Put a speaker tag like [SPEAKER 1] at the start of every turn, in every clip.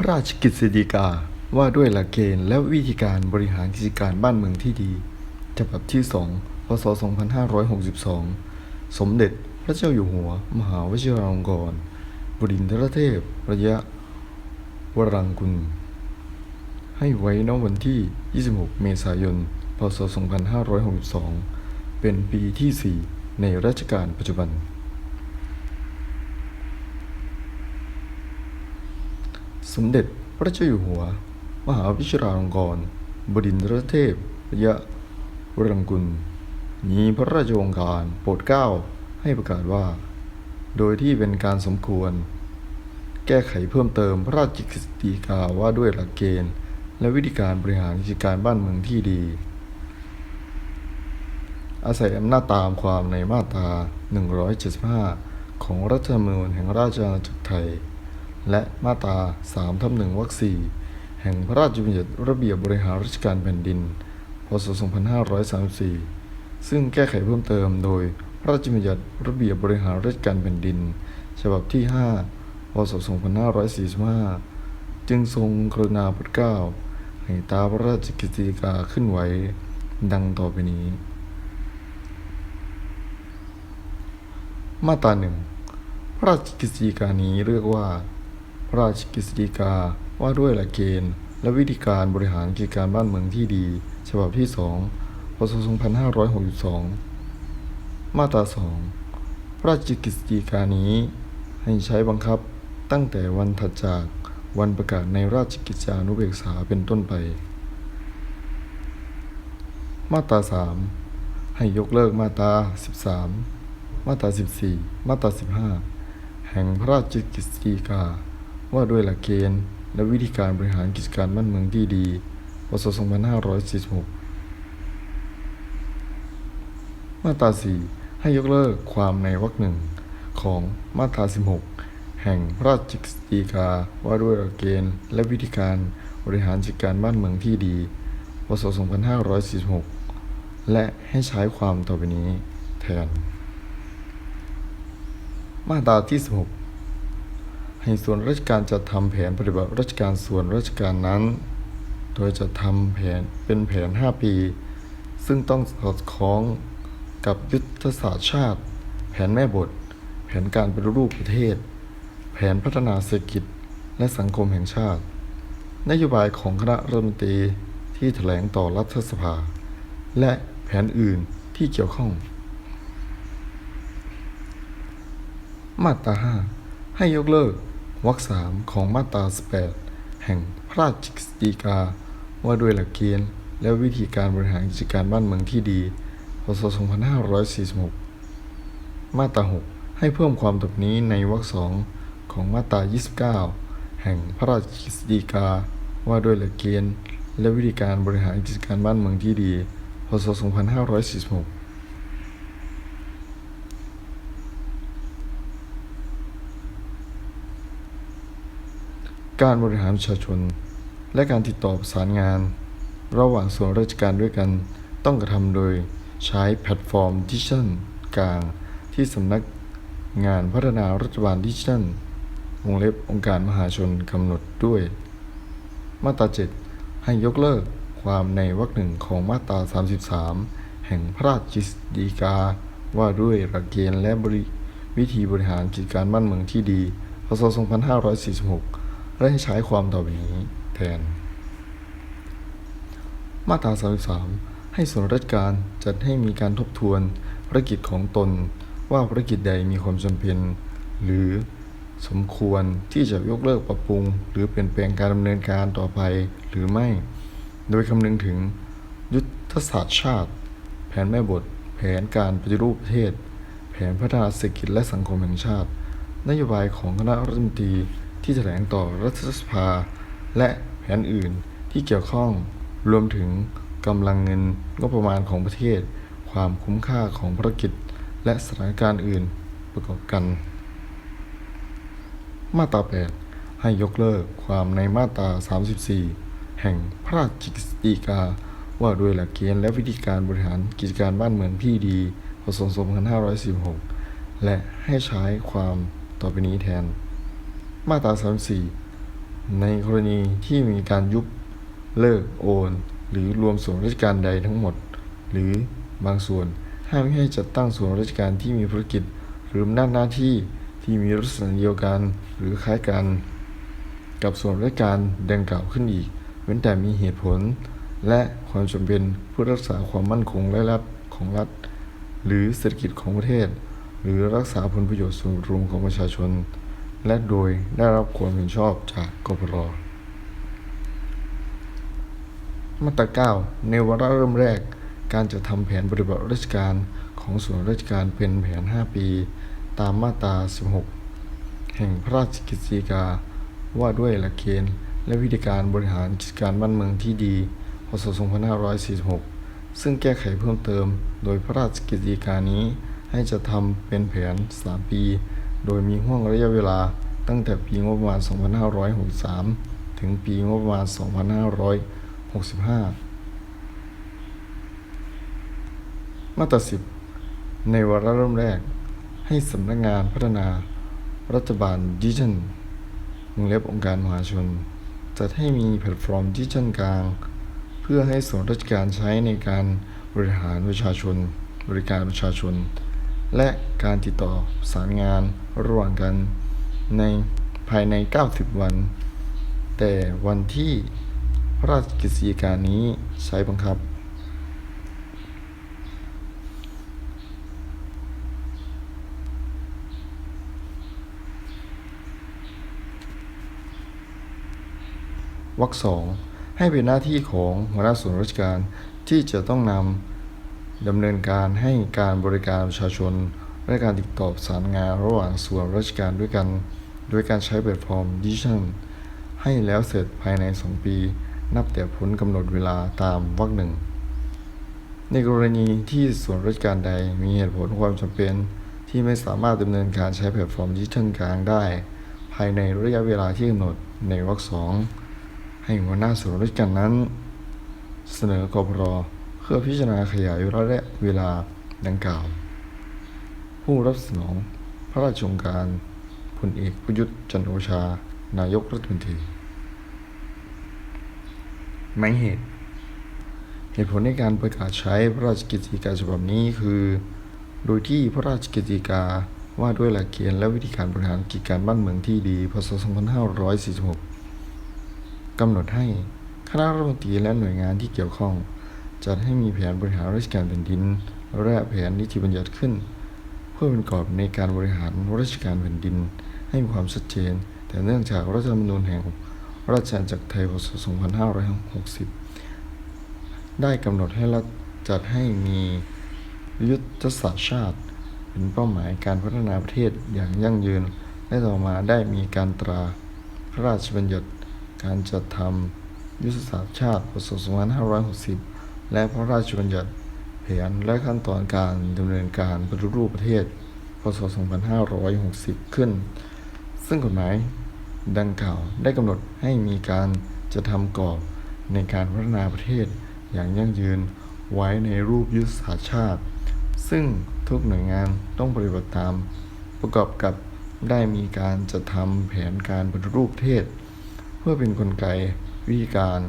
[SPEAKER 1] พระราชกฤษฎีกาว่าด้วยหลักเกณฑ์และวิธีการบริหารกิจการบ้านเมืองที่ดี ฉบับที่ 2 พศ 2562 สมเด็จพระเจ้าอยู่หัว มหาวชิราลงกรณ์บดินทรเทพ ระยะ วรังกุล ให้ไว้ณวันที่ 26 เมษายน พศ 2562 เป็นปีที่ 4 ในรัชกาลปัจจุบัน มเด็จพระเจ้าอยู่หัว มหาวิชราลงกร บดินทรเทพยะวรังกุล มีพระราชโองการโปรดเกล้าให้ประกาศว่า โดยที่เป็นการสมควร แก้ไขเพิ่มเติมพระราชกฤษฎีกาว่าด้วยหลักเกณฑ์ และวิธีการบริหารกิจการบ้านเมืองที่ดี อาศัยอำนาจตามความในมาตรา 175 ของรัฐธรรมนูญแห่งราชอาณาจักรไทย และมาตรา3ทับ1วรรค4แห่งพระราชบัญญัติระเบียบบริหารราชการแผ่นดิน พศ 2534 ซึ่งแก้ไขเพิ่มเติมโดยพระราชบัญญัติระเบียบบริหารราชการแผ่นดิน ฉบับที่ 5 พศ 2545 จึงทรงกรุณาโปรดเกล้าให้ตาพระราชกฤษฎีกาขึ้นไว้ดังต่อไปนี้ มาตราหนึ่งพระราชกฤษฎีกานี้เรียกว่า พระราชกฤษฎีกาว่าด้วยหลักเกณฑ์ และวิธีการบริหารกิจการบ้านเมืองที่ดี ฉบับที่2พศ2562 มาตรา 2 พระราชกฤษฎีกานี้ ให้ใช้บังคับตั้งแต่วันถัดจากวันประกาศในราชกิจจานุเบกษาเป็นต้นไป มาตรา 3 ให้ยกเลิกมาตรา 13 มาตรา 14 มาตรา 15 แห่งพระราชกฤษฎีกา ว่าด้วยหลักเกณฑ์ และวิธีการบริหารกิจการบ้านเมืองที่ดี พศ 2546 มาตรา 4 ให้ยกเลิกความในวรรคหนึ่งของมาตรา 16 แห่งพระราชกฤษฎีกาว่าด้วยหลักเกณฑ์ และวิธีการบริหารจัดการบ้านเมืองที่ดี พศ 2546 และให้ใช้ความต่อไปนี้แทน มาตราที่ 16 ให้ส่วนราชการจัดทำแผนปฏิบัติราชการส่วนราชการนั้น โดยจะทำแผนเป็นแผน 5 ปี ซึ่งต้องสอดคล้องกับยุทธศาสตร์ชาติ แผนแม่บท แผนการเปฏิรูปประเทศ แผนพัฒนาเศรษฐกิจ และสังคมแห่งชาติ นโยบายของคณะรัฐมนตรีที่แถลงต่อรัฐสภา และแผนอื่นที่เกี่ยวข้อง มาตรา 5 ให้ยกเลิก วรรคสามของมาตรา 18 แห่งพระราชกฤษฎีกา ว่าด้วยหลักเกณฑ์และวิธีการบริหารกิจการบ้านเมืองที่ดี พศ 2546 มาตรา 6 ให้เพิ่มความตรงนี้ในวรรคสองของมาตรา 29 แห่งพระราชกฤษฎีกา ว่าด้วยหลักเกณฑ์และวิธีการบริหารกิจการบ้านเมืองที่ดี พศ 2546 การบริหารประชาชน และการติดต่อประสานงาน ระหว่างส่วนราชการด้วยกัน ต้องกระทำโดยใช้แพลตฟอร์มดิจิทัลกลางที่สำนักงานพัฒนารัฐบาลดิจิทัลวงเล็บองค์การมหาชนกำหนดด้วย มาตรา 7 ให้ยกเลิกความในวรรคหนึ่งของมาตรา 33 แห่งพระราชกฤษฎีกา ว่าด้วยหลักเกณฑ์และวิธีบริหารกิจการบ้านเมืองที่ดี พศ 2546 และให้ใช้ความต่อไปนี้แทน มาตรา 33 ให้ส่วนราชการจัดให้มีการทบทวนภารกิจของตนว่าภารกิจใดมีความจำเป็น หรือสมควรที่จะยกเลิกปรับปรุง หรือเปลี่ยนแปลงการดำเนินการต่อไปหรือไม่ โดยคำนึงถึงยุทธศาสตร์ชาติ แผนแม่บท แผนการปฏิรูปประเทศ แผนพัฒนาเศรษฐกิจและสังคมแห่งชาติ นโยบายของคณะรัฐมนตรี ที่แถลงต่อรัฐสภา และแผนอื่นที่เกี่ยวข้องรวมถึงกำลังเงินงบประมาณของประเทศ ความคุ้มค่าของภารกิจ และสถานการณ์อื่นประกอบกัน มาตรา 8 ให้ยกเลิกความในมาตรา 34 แห่งพระราชกฤษฎีกาว่าด้วยหลักเกณฑ์และวิธีการบริหารกิจการบ้านเมืองที่ดีพศ2516และให้ใช้ความต่อไปนี้แทน มาตรา34 ในกรณีที่มีการยุบเลิกโอน หรือรวมส่วนราชการใดทั้งหมด หรือบางส่วนห้ามไม่ให้จัดตั้งส่วนราชการที่มีภารกิจ หรืออำนาจหน้าที่ที่มีลักษณะเดียวกันหรือคล้ายกัน กับส่วนราชการดังกล่าวขึ้นอีก เว้นแต่มีเหตุผล และความจำเป็นเพื่อรักษาความมั่นคงและรัฐของรัฐ หรือเศรษฐกิจของประเทศ หรือรักษาผลประโยชน์ส่วนรวมของประชาชน และโดยได้รับความเห็นชอบจากกพรมาตรา 9 ในวาระเริ่มแรก การจะทำแผนปฏิบัติราชการของส่วนราชการเป็นแผน 5 ปี ตามมาตรา 16 แห่งพระราชกฤษฎีกา ว่าด้วยหลักเกณฑ์และวิธีการบริหารกิจการบ้านเมืองที่ดี พศ 2546 ซึ่งแก้ไขเพิ่มเติมโดยพระราชกฤษฎีกานี้ให้จะทำเป็นแผน 3 ปี โดยมีห่วงระยะเวลาตั้งแต่ปีงบประมาณ 2563 ถึงปีงบประมาณ 2565 มาตรา 10 ในวาระเริ่มแรก ให้สำนักงานพัฒนารัฐบาลดิจิทัลวงเล็บองค์การมหาชน จัดให้มีแพลตฟอร์มดิจิทัลกลาง เพื่อให้ส่วนราชการใช้ในการบริหารประชาชน บริการประชาชน และการติดต่อสารงานระหว่างกันในภายใน 90 วัน แต่วันที่พระราชกฤษฎีกานี้ใช้บังคับ วรรคสองให้เป็นหน้าที่ของหัวหน้าส่วนราชการที่จะต้องนำ ดำเนินการให้การบริการประชาชน และการติดต่อประสานงานระหว่างส่วนราชการด้วยกัน โดยการใช้แพลตฟอร์มดิจิทัลให้แล้วเสร็จภายใน 2 ปี นับแต่พ้นกำหนดเวลาตามวรรคหนึ่ง ในกรณีที่ส่วนราชการใดมีเหตุผลความจำเป็น ที่ไม่สามารถดำเนินการใช้แพลตฟอร์มดิจิทัลกลางได้ ภายในระยะเวลาที่กำหนดในวรรคสองให้หัวหน้าส่วนราชการนั้น เสนอกพร พื่อพิจารณาขยายระยะเวลาดังกล่าว ผู้รับสนองพระราชโองการพลเอกประยุทธ์จันโอชา นายกรัฐมนตรีหมายเหตุ เหตุผลในการประกาศใช้พระราชกฤษฎีกาฉบับนี้คือ โดยที่พระราชกฤษฎีกาว่าด้วยหลักเกณฑ์และวิธีการบริหารกิจการบ้านเมืองที่ดี พศ 2546 กำหนดให้คณะรัฐมนตรีและหน่วยงานที่เกี่ยวข้อง จัดให้มีแผนบริหารราชการแผ่นดิน และแผนนิติบัญญัติขึ้น เพื่อเป็นกรอบในการบริหารราชการแผ่นดิน ให้มีความชัดเจน แต่เนื่องจากรัฐธรรมนูญแห่งราชอาณาจักรไทยพศ 2560 ได้กำหนดให้รัฐจัดให้มียุทธศาสตร์ชาติ เป็นเป้าหมายการพัฒนาประเทศอย่างยั่งยืน และต่อมาได้มีการตราพระราชบัญญัติการจัดทำยุทธศาสตร์ชาติพศ 2560 และพระราชบัญญัติแผนและขั้นตอนการดำเนินการปฏิรูปประเทศ พศ 2560 ขึ้น ซึ่งกฎหมายดังกล่าวได้กำหนดให้มีการจะทำกรอบในการพัฒนาประเทศอย่างยั่งยืนไว้ในรูปยุทธศาสตร์ชาติ ซึ่งทุกหน่วยงานต้องปฏิบัติตาม ประกอบกับได้มีการจัดทำแผนการปฏิรูปประเทศ เพื่อเป็นนกลไกวิธีการ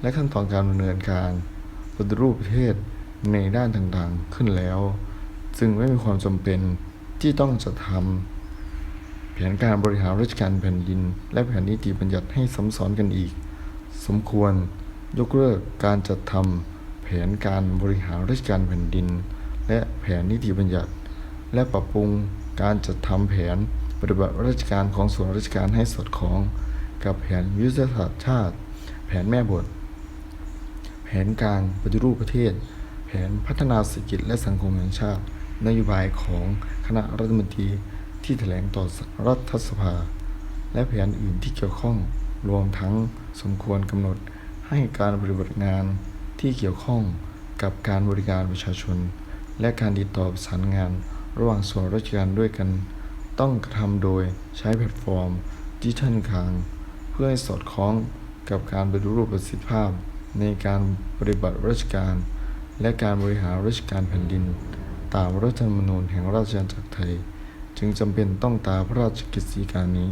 [SPEAKER 1] และขั้นตอนการดำเนินการ ปฏิรูปประเทศในด้านต่างๆขึ้นแล้วจึงไม่มีความจำเป็นที่ต้องจัดทำแผนการบริหารราชการแผ่นดิน และแผนนิติบัญญัติให้ซ้ำซ้อนกันอีก สมควรยกเลิกการจัดทำแผนการบริหารราชการแผ่นดิน และแผนนิติบัญญัติ และปรับปรุงการจัดทำแผนปฏิบัติราชการของส่วนราชการให้สอดคล้อง กับแผนยุทธศาสตร์ชาติ แผนแม่บท แผนการปฏิรูปประเทศ แผนพัฒนาเศรษฐกิจและสังคมแห่งชาติ นโยบายของคณะรัฐมนตรีที่แถลงต่อรัฐสภา และแผนอื่นที่เกี่ยวข้อง รวมทั้งสมควรกำหนดให้การปฏิบัติงานที่เกี่ยวข้องกับการบริการประชาชน และการติดต่อประสานงานระหว่างส่วนราชการด้วยกัน ต้องกระทำโดยใช้แพลตฟอร์มดิจิทัลกลาง เพื่อให้สอดคล้องกับการปฏิรูปประสิทธิภาพ ในการปฏิบัติราชการ และการบริหารราชการแผ่นดิน ตามรัฐธรรมนูญแห่งราชอาณาจักรไทย จึงจำเป็นต้องตามพระราชกฤษฎีกานี้